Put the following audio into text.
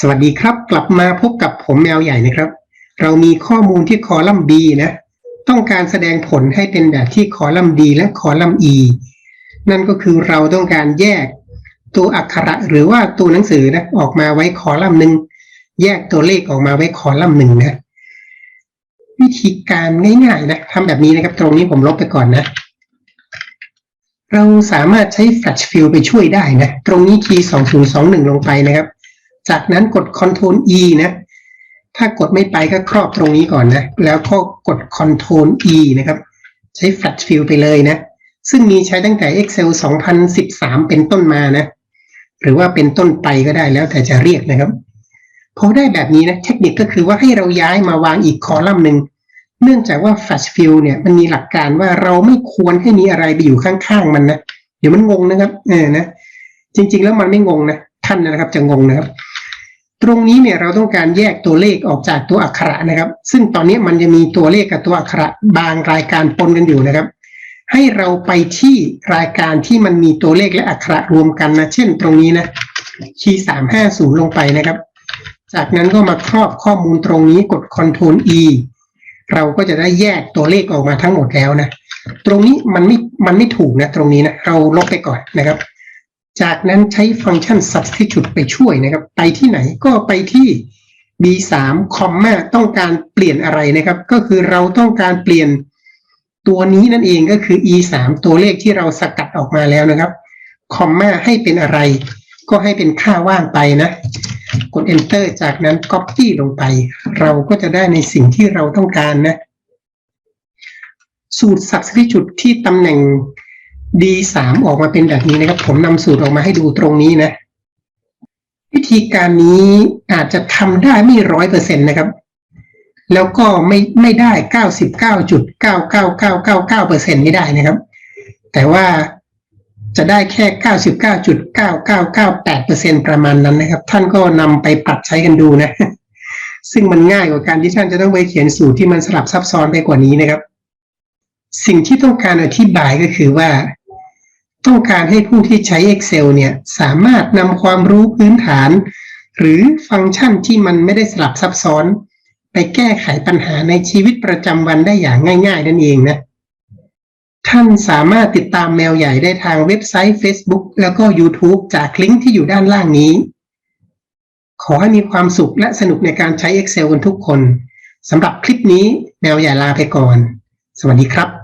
สวัสดีครับ กลับมาพบกับผมแมวใหญ่นะครับ เรามีข้อมูลที่คอลัมน์ B นะ ต้องการแสดงผลให้เป็นแบบที่คอลัมน์ D และคอลัมน์ E นั่นก็คือเราต้องการแยกตัวอักขระหรือว่าตัวหนังสือนะออกมาไว้คอลัมน์หนึ่งแยกตัวเลขออกมาไว้คอลัมน์หนึ่งนะวิธีการง่ายๆนะทำแบบนี้นะครับ ตรงนี้ผมลบไปก่อนนะ เราสามารถใช้ Flash Fill ไปช่วยได้นะ ตรงนี้คีย์2021 ลงไปนะครับ จากนั้นกด Ctrl E นะ ถ้ากดไม่ไปก็ครอบตรงนี้ก่อนนะ แล้วก็กด Ctrl E นะครับ ใช้ Flash Fill ไปเลยนะ ซึ่งมีใช้ตั้งแต่ Excel 2013 เป็นต้นมานะ หรือว่าเป็นต้นไปก็ได้แล้วแต่จะเรียกนะครับพอได้แบบนี้นะ เทคนิคก็คือว่าให้เราย้ายมาวางอีกคอลัมน์หนึ่งเนื่องจากว่า Flash Fill เนี่ยมันมีหลักการว่าเราไม่ควรให้มีอะไรไปอยู่ข้างๆมันนะ เดี๋ยวมันงงนะครับเออนะจริง ๆ แล้วมันไม่งงนะท่านนะครับจะงงนะครับ ตรงนี้เนี่ยเราต้องการแยกตัวเลขออกจากตัวอักขระนะครับ ซึ่งตอนนี้มันจะมีตัวเลขกับตัวอักขระบางรายการปนกันอยู่นะครับ ให้เราไปที่รายการที่มันมีตัวเลขและอักขระรวมกันนะ เช่น ตรงนี้นะคีย์สามห้าศูนย์ลงไปนะครับ จากนั้นก็มาครอบข้อมูลตรงนี้กด Ctrl E เราก็จะได้แยกตัวเลขออกมาทั้งหมดแล้วนะ ตรงนี้มันไม่ มันไม่ถูกนะ ตรงนี้นะ เราลบไปก่อนนะครับ จากนั้นใช้ฟังก์ชัน substitute ไปช่วยนะครับ ไปที่ไหนก็ไปที่ b3 คอมมาต้องการเปลี่ยนอะไรนะครับ ก็คือเราต้องการเปลี่ยนตัวนี้นั่นเองก็คือ e3 ตัวเลขที่เราสกัดออกมาแล้วนะครับคอมมาให้เป็นอะไร ก็ให้เป็นค่าว่างไปนะ กด enter จากนั้น copy ลงไป เราก็จะได้ในสิ่งที่เราต้องการนะ สูตร substitute ที่ตำแหน่ง D3 ออกมาเป็นแบบนี้นะครับ ผมนำสูตรออกมาให้ดูตรงนี้นะ วิธีการนี้อาจจะทำได้ไม่ร้อยเปอร์เซ็นต์นะครับ แล้วก็ไม่ไม่ได้เก้าสิบเก้าจุดเก้าเก้าเก้าเก้าเก้าเปอร์เซ็นต์ไม่ได้นะครับ แต่ว่าจะได้แค่เก้าสิบเก้าจุดเก้าเก้าเก้าแปดเปอร์เซ็นประมาณนั้นนะครับ ท่านก็นำไปปรับใช้กันดูนะ ซึ่งมันง่ายกว่าการที่ท่านจะต้องไปเขียนสูตรที่มันสลับซับซ้อนไปกว่านี้นะครับ สิ่งที่ต้องการอธิบายก็คือว่า ต้องการให้ผู้ที่ใช้ Excel เนี่ยสามารถนำความรู้พื้นฐาน หรือฟังก์ชันที่มันไม่ได้สลับซับซ้อน ไปแก้ไขปัญหาในชีวิตประจำวันได้อย่างง่าย ๆ นั่นเองนะ ท่านสามารถติดตามแมวใหญ่ได้ทางเว็บไซต์ Facebook แล้วก็ YouTube จากลิงก์ที่อยู่ด้านล่างนี้ ขอให้มีความสุขและสนุกในการใช้ Excel กันทุกคนสำหรับคลิปนี้แมวใหญ่ลาไปก่อน สวัสดีครับ